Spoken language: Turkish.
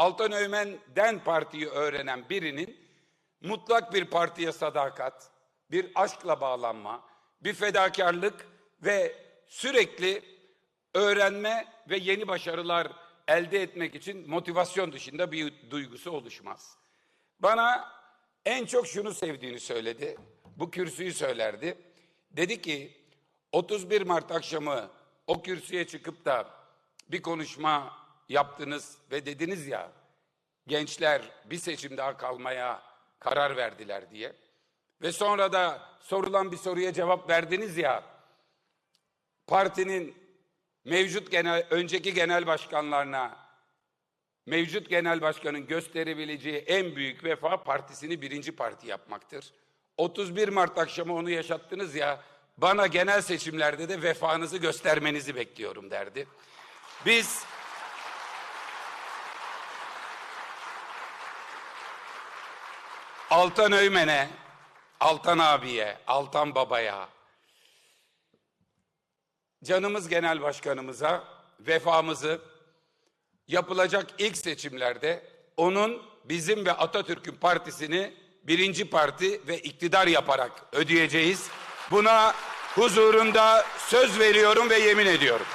Altan Öğmen'den partiyi öğrenen birinin mutlak bir partiye sadakat, bir aşkla bağlanma, bir fedakarlık ve sürekli öğrenme ve yeni başarılar elde etmek için motivasyon dışında bir duygusu oluşmaz. Bana en çok şunu sevdiğini söyledi. Bu kürsüyü söylerdi. Dedi ki 31 Mart akşamı o kürsüye çıkıp da bir konuşma yaptınız ve dediniz ya gençler bir seçim daha kalmaya karar verdiler diye. Ve sonra da sorulan bir soruya cevap verdiniz ya partinin mevcut genel önceki genel başkanlarına mevcut genel başkanın gösterebileceği en büyük vefa partisini birinci parti yapmaktır. 31 Mart akşamı onu yaşattınız ya bana genel seçimlerde de vefanızı göstermenizi bekliyorum derdi. Biz Altan Öymen'e, Altan abiye, Altan babaya, canımız genel başkanımıza vefamızı yapılacak ilk seçimlerde onun bizim ve Atatürk'ün partisini birinci parti ve iktidar yaparak ödeyeceğiz. Buna huzurunda söz veriyorum ve yemin ediyorum.